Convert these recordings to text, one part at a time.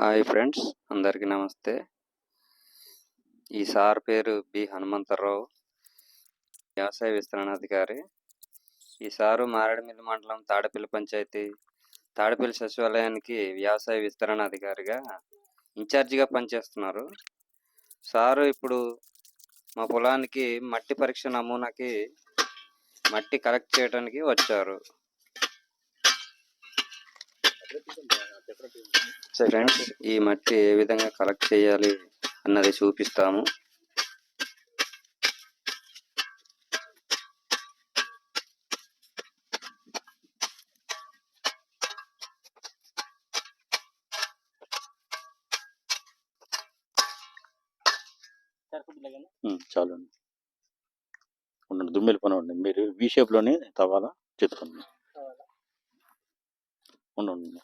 Hi friends అందరికీ నమస్తే. ఈ సార్ పేరు బి హనుమంతరావు వ్యవసాయ విస్తరణ అధికారి. ఈ సారు మారేడుమిల్లి మండలం తాడపల్లి పంచాయతీ తాడపల్లి సచివాలయానికి వ్యవసాయ విస్తరణ అధికారిగా ఇన్ఛార్జిగా పనిచేస్తున్నారు. సారు ఇప్పుడు మా పొలానికి మట్టి పరీక్ష నమూనాకి మట్టి కలెక్ట్ చేయడానికి వచ్చారు. ఫ్రెండ్స్ ఈ మట్టి ఏ విధంగా కలెక్ట్ చేయాలి అన్నది చూపిస్తాము. చాలు ఉండండి దుమ్మెలు పని ఉండండి మీరు వి షేప్లోనే తవ్వాలా? చెప్తున్నాను ఉండండి.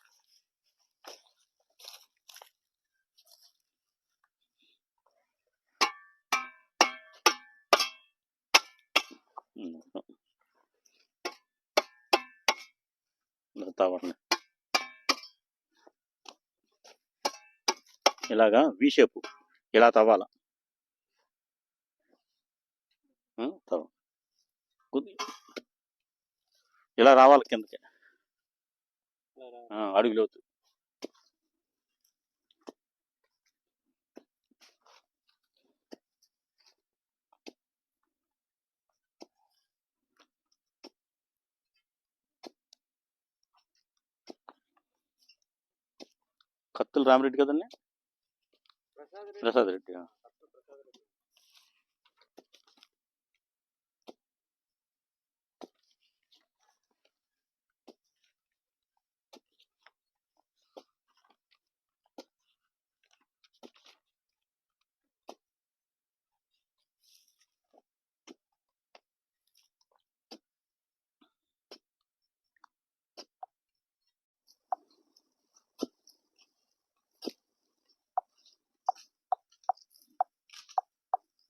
తవ్వండి ఇలాగా వి షేపు ఇలా తవ్వాలా? తవ్వ. ఇలా రావాలి కిందకి. ఆ, కత్తులు రామరెడ్డి కదండి? ప్రసాద్ రెడ్డి.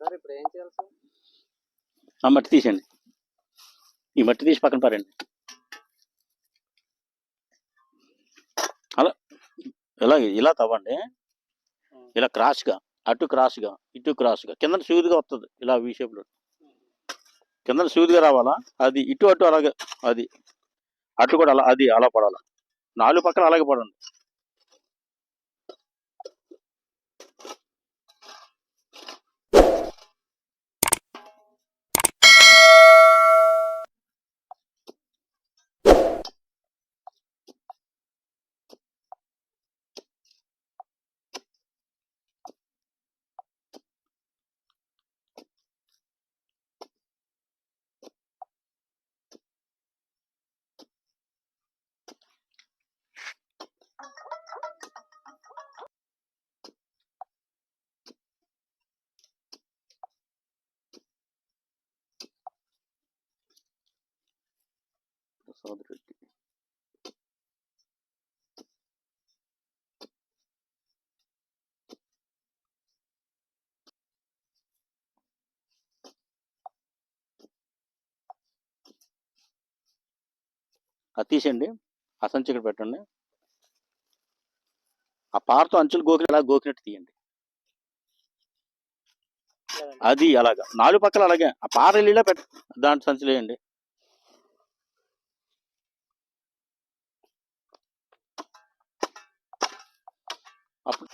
సార్ ఇప్పుడు ఏం చేయాలి సార్? ఆ మట్టి తీసేయండి. ఈ మట్టి తీసి పక్కన పారండి అలా ఇలాగే ఇలా తవ్వండి. ఇలా క్రాస్గా అటు క్రాస్గా ఇటు క్రాస్గా కింద సూదిగా వస్తుంది ఇలా వీ షేప్లో కింద సూదిగా రావాలా? అది ఇటు అటు అలాగే అది. అటు కూడా అలా అది అలా పడాలా? నాలుగు పక్కన అలాగే పడండి ప్రసాద్ రెడ్డి అది తీసేయండి. ఆ సంచి ఇక్కడ పెట్టండి. ఆ పారతో అంచులు గోకి అలా గోకినట్టు తీయండి. అది అలాగా. నాలుగు పక్కల అలాగే. ఆ పార వెళ్ళిలా పెట్ట దాంట్లో సంచులు వేయండి. అప్పుడు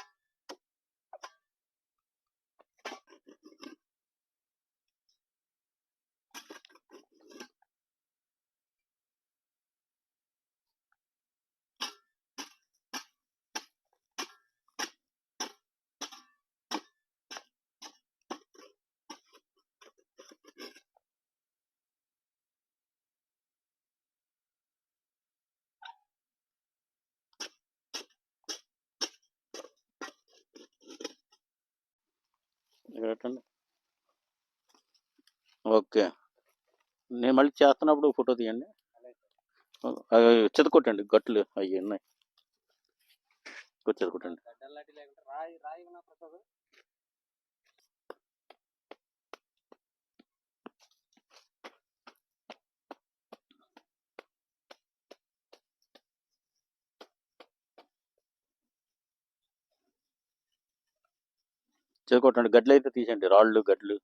ఇక్కడ పెట్టండి ఓకే. నేను మళ్ళీ చేస్తున్నప్పుడు ఫోటో తీయండి. చెదకొట్టండి గట్లు అవి ఉన్నాయి. చెదకొట్టండి రాయి చెదకొట్టండి గడ్లు అయితే తీసేయండి. రాళ్ళు గడ్లు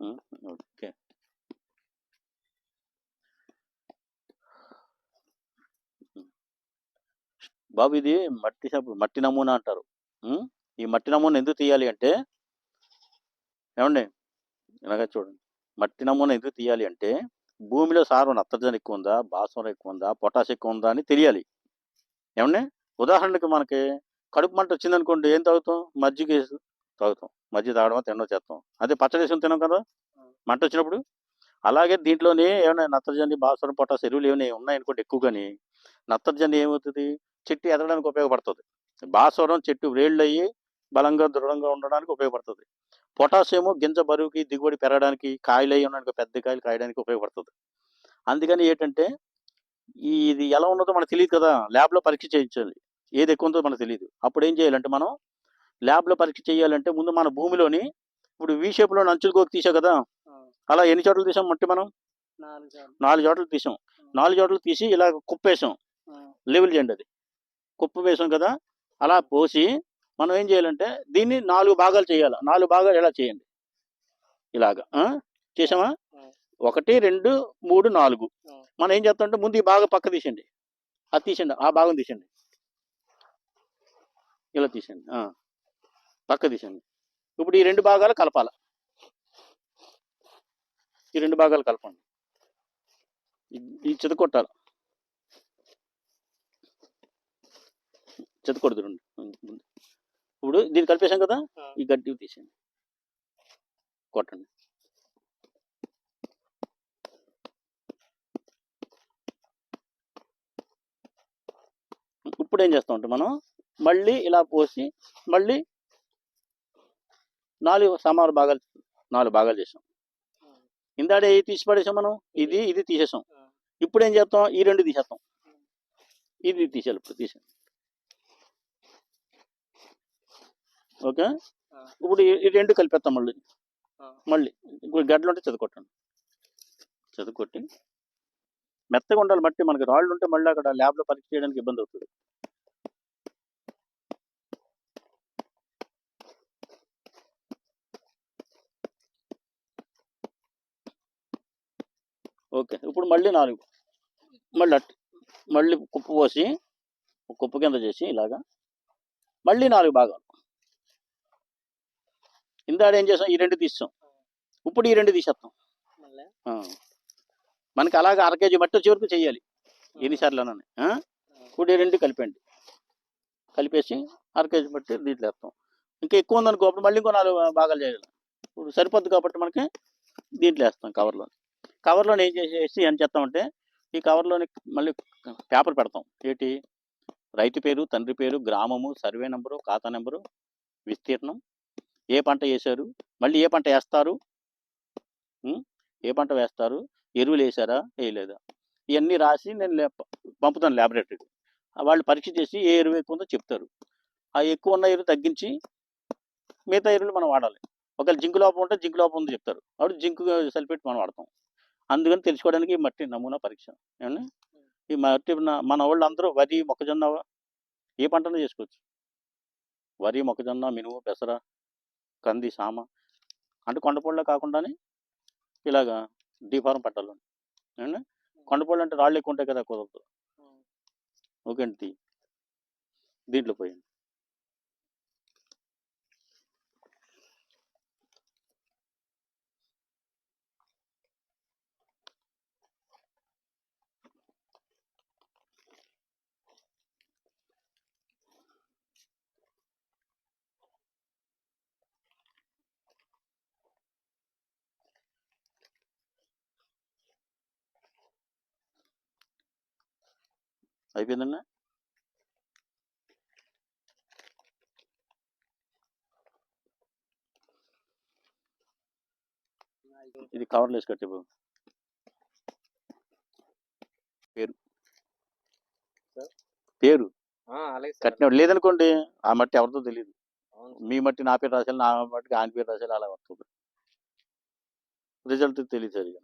Hm, ఓకే బాబు ఇది మట్టి మట్టి నమూనా అంటారు. ఈ మట్టి నమూనా ఎందుకు తీయాలి అంటే ఏమండి? ఇలాగ చూడండి. మట్టి నమూనా ఎందుకు తీయాలి అంటే భూమిలో సారం నత్రజని ఎక్కువ ఉందా భాస్వరం ఎక్కువ ఉందా పొటాష్ ఎక్కువ ఉందా అని తెలియాలి. ఏమండి? ఉదాహరణకి మనకి కడుపు మంట వచ్చిందనుకోండి ఏం తాగుతాం? మజ్జిగ తాగుతాం. మజ్జిగ తాగడం తినడం చేస్తాం. అదే పచ్చడి వేసుకుని తినాం కదా? మంట వచ్చినప్పుడు? అలాగే దీంట్లోనే ఏమైనా నత్రజని భాస్వరం పొటాష్ ఎరువులు ఏమైనా ఉన్నాయనుకోండి ఎక్కువ కానీ నత్రజని ఏమవుతుంది? చెట్టు ఎదగడానికి ఉపయోగపడుతుంది. భాస్వరం చెట్టు వేళ్ళు అయ్యి బలంగా దృఢంగా ఉండడానికి ఉపయోగపడుతుంది. పొటాష్ ఏమో గింజ బరువుకి దిగుబడి పెరగడానికి కాయలు అయ్యి ఉండడానికి పెద్ద కాయలు కాయడానికి ఉపయోగపడుతుంది. అందుకని ఏంటంటే ఈ ఇది ఎలా ఉన్నదో మనకు తెలియదు కదా? ల్యాబ్లో పరీక్ష చేయించాలి. ఏది ఎక్కువ ఉందో మనకు తెలియదు. అప్పుడు ఏం చేయాలంటే మనం ల్యాబ్లో పరీక్ష చేయాలంటే ముందు మన భూమిలోని ఇప్పుడు వి షేప్లో అంచులు గోకి తీసాం కదా? అలా ఎన్ని చోట్ల తీసాం మట్టి మనం? నాలుగు చోట్ల. తీసాం. నాలుగు చోట్ల తీసి ఇలా కుప్పేసాం. లెవెల్ చేయండి అది. కుప్ప వేసాం కదా? అలా పోసి మనం ఏం చేయాలంటే దీన్ని నాలుగు భాగాలు చేయాలి? నాలుగు భాగాలు ఎలా చేయండి? ఇలాగా ఆ? చేసామా? ఒకటి రెండు మూడు నాలుగు. మనం ఏం చేస్తామంటే ముందు ఈ భాగం పక్క తీసేయండి. అది తీసేయండి. ఆ భాగం తీసేయండి. ఇలా తీసేయండి ఆ. పక్క తీసేయండి ఇప్పుడు ఈ రెండు భాగాలు కలపాలి. ఈ రెండు భాగాలు కలపండి. ఈ- చెదకొట్టాలి చెదకొడదు రెండు. ముందు. ఇప్పుడు దీన్ని కలిపేశాం కదా. ఈ గడ్డి తీసేయండి. కొట్టండి. ఇప్పుడు ఏం చేస్తామంటే మనం మళ్ళీ ఇలా పోసి మళ్ళీ నాలుగు సమాన భాగాలు నాలుగు భాగాలు చేసాం ఇందాడే ఏది తీసి పడేసాం మనం ఇది ఇది తీసేసాం. ఇప్పుడు ఏం చేస్తాం? ఈ రెండు తీసేస్తాం. ఇది తీసేయాలి ఇప్పుడు తీసాం ఓకే? ఇప్పుడు ఈ- ఈ రెండు కలిపేస్తాం మళ్ళీ. మళ్ళీ. ఇప్పుడు గడ్డలు ఉంటే చదువుకొట్టండి. చదువుకొట్టి మెత్తగా ఉండాలి మట్టి మనకి రాళ్ళు ఉంటే మళ్ళీ అక్కడ ల్యాబ్లో పరీక్ష చేయడానికి ఇబ్బంది అవుతుంది. ఓకే. ఇప్పుడు మళ్ళీ నాలుగు. మళ్ళీ అట్ మళ్ళీ కుప్పు పోసి కుప్పు కింద చేసి ఇలాగా. మళ్ళీ నాలుగు భాగాలు. ఇందాడ ఏం చేసాం? ఈ రెండు తీస్తాం ఇప్పుడు ఈ రెండు తీసేస్తాం. మనకి అలాగా అర కేజీ మట్టి వచ్చే వరకు చేయాలి. ఎన్నిసార్లు ఆ? ఇప్పుడు ఈ రెండు కలిపండి కలిపేసి అర కేజీ మట్టి దీంట్లో వేస్తాం. ఇంకా ఎక్కువ ఉందనుకో అప్పుడు మళ్ళీ ఇంకో నాలుగు భాగాలు చేయాలి. ఇప్పుడు సరిపోద్ది కాబట్టి మనకి దీంట్లో వేస్తాం కవర్లో కవర్లో ఏం చేసేసి ఏం చేస్తామంటే ఈ కవర్లోని మళ్ళీ పేపర్ పెడతాం. ఏంటి? రైతు పేరు తండ్రి పేరు గ్రామము సర్వే నెంబరు ఖాతా నెంబరు విస్తీర్ణం. ఏ పంట వేశారు? మళ్ళీ ఏ పంట వేస్తారు? ఏ పంట వేస్తారు? ఎరువులు వేసారా వేయలేదా? ఇవన్నీ రాసి నేను లే- పంపుతాను ల్యాబొరేటరీకి వాళ్ళు పరీక్ష చేసి ఏ ఎరువు ఎక్కువ ఉందో చెప్తారు. ఆ ఎక్కువ ఉన్న ఎరువు తగ్గించి మిగతా ఎరువులు మనం వాడాలి. ఒకవేళ జింక్ లోపం ఉంటే జింక్ లోపం ఉంది చెప్తారు. అప్పుడు జింక్ సల్ఫేట్ మనం వాడతాం. అందుకని తెలుసుకోవడానికి ఈ మట్టి నమూనా పరీక్ష. ఈ మట్టి మన వాళ్ళు అందరూ వరి మొక్కజొన్న ఏ పంటను చేసుకోవచ్చు. వరి మొక్కజొన్న మినుము పెసర కంది సామ అంటే కొండపొళ్ళ కాకుండానే ఇలాగా డీఫారం పట్టాలి ఏమండి? కొండపొళ్ళు అంటే రాళ్ళు ఎక్కువ ఉంటాయి కదా కుదరదు. ఓకే అండి దీంట్లో పోయండి. అయిపోయిందండి ఇది కవర్లు వేసి పేరు. పేరు. కట్టినప్పుడు లేదనుకోండి ఆ మట్టి ఎవరితో తెలియదు మీ మట్టి నా పేరు రాసేయాలి నా మట్టికి ఆయన పేరు రాసేయాలి అలా వస్తుంది రిజల్ట్ తెలియదు సరిగా